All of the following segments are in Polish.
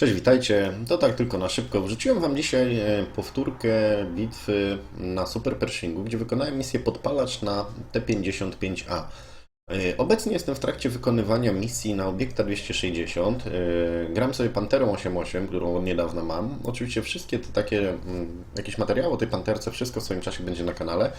Cześć, witajcie. To tak tylko na szybko. Wrzuciłem Wam dzisiaj e, powtórkę bitwy na Super Pershingu, gdzie wykonałem misję podpalacz na T-55A. E, Obecnie jestem w trakcie wykonywania misji na obiekta 260. E, Gram sobie Panterą 8.8, którą od niedawna mam. Oczywiście wszystkie te takie, mm, jakieś materiały o tej Panterce, wszystko w swoim czasie będzie na kanale.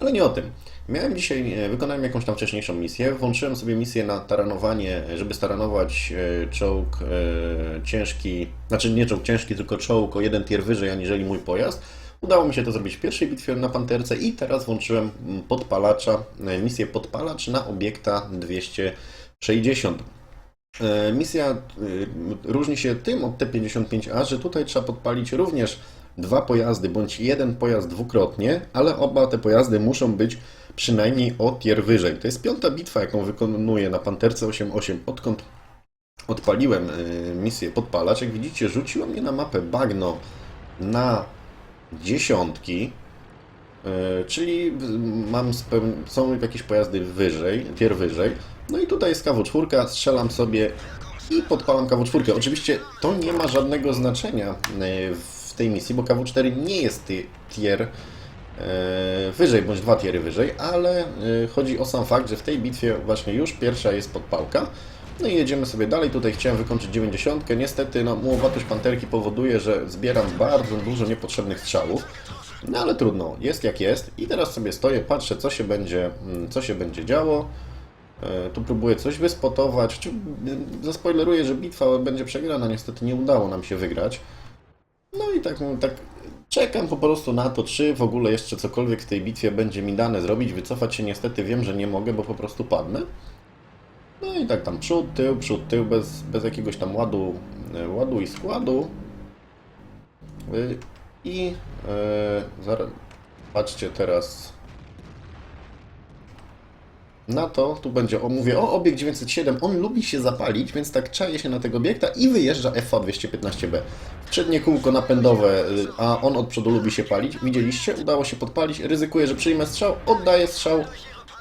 Ale nie o tym. Miałem dzisiaj, e, wykonałem jakąś tam wcześniejszą misję. Włączyłem sobie misję na taranowanie, żeby staranować e, czołg e, ciężki, znaczy nie czołg ciężki, tylko czołg o jeden tier wyżej aniżeli mój pojazd. Udało mi się to zrobić w pierwszej bitwie na Panterce i teraz włączyłem mm, podpalacza, misję podpalacz na obiekta 260. E, Misja różni się tym od T55A, że tutaj trzeba podpalić również dwa pojazdy, bądź jeden pojazd dwukrotnie, ale oba te pojazdy muszą być przynajmniej o tier wyżej. To jest piąta bitwa, jaką wykonuję na Panterce 8.8, odkąd odpaliłem y, misję podpalacz. Jak widzicie, rzuciło mnie na mapę bagno na dziesiątki, y, czyli mam są jakieś pojazdy wyżej, tier wyżej. No i tutaj jest KW4, strzelam sobie i podpalam KW4. Oczywiście to nie ma żadnego znaczenia y, w tej misji, bo KW4 nie jest tier y, wyżej, bądź dwa tiery wyżej, ale y, chodzi o sam fakt, że w tej bitwie właśnie już pierwsza jest podpałka. No i jedziemy sobie dalej. Tutaj chciałem wykończyć 90. Niestety no, mułowatość panterki powoduje, że zbieram bardzo dużo niepotrzebnych strzałów. No ale trudno, jest jak jest. I teraz sobie stoję, patrzę co się będzie, mm, co się będzie działo. E, Tu próbuję coś wyspotować. Zaspoileruję, że bitwa będzie przegrana. Niestety nie udało nam się wygrać. No i tak, tak czekam po prostu na to, czy w ogóle jeszcze cokolwiek w tej bitwie będzie mi dane zrobić. Wycofać się niestety wiem, że nie mogę, bo po prostu padnę. No i tak tam przód, tył, przód, tył, bez, bez jakiegoś tam ładu, e, ładu i składu. Y, I e, zaraz, patrzcie teraz na to, tu będzie, o mówię, o obiekt 907, on lubi się zapalić, więc tak czaje się na tego obiekta i wyjeżdża FV215B. Przednie kółko napędowe, y, a on od przodu lubi się palić. Widzieliście? Udało się podpalić, ryzykuję, że przyjmę strzał, oddaję strzał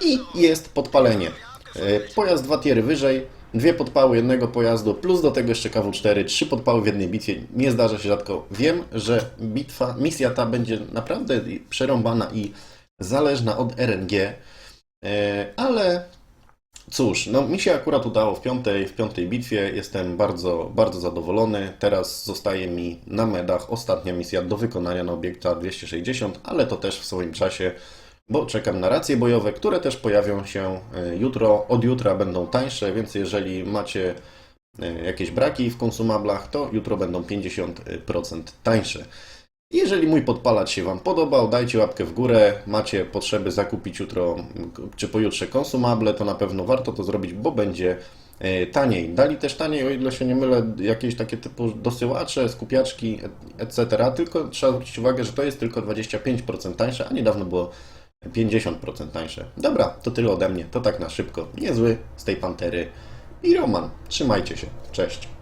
i jest podpalenie. Y, Pojazd dwa tiery wyżej, dwie podpały jednego pojazdu, plus do tego jeszcze KW4, trzy podpały w jednej bitwie. Nie zdarza się rzadko. Wiem, że bitwa, misja ta będzie naprawdę przerąbana i zależna od RNG. E, Ale cóż, no mi się akurat udało w piątej, w piątej bitwie. Jestem bardzo, bardzo zadowolony. Teraz zostaje mi na medach ostatnia misja do wykonania na obiekta 260, ale to też w swoim czasie, bo czekam na racje bojowe, które też pojawią się e, jutro. Od jutra będą tańsze, więc jeżeli macie e, jakieś braki w konsumablach, to jutro będą 50% tańsze. Jeżeli mój podpalacz się Wam podobał, dajcie łapkę w górę. Macie potrzeby zakupić jutro czy pojutrze konsumable, to na pewno warto to zrobić, bo będzie e, taniej. Dali też taniej, o ile się nie mylę, jakieś takie typu dosyłacze, skupiaczki, etc. Tylko trzeba zwrócić uwagę, że to jest tylko 25% tańsze, a niedawno było 50% tańsze. Dobra, to tyle ode mnie. To tak na szybko. Niezły z tej pantery. I Roman. Trzymajcie się. Cześć.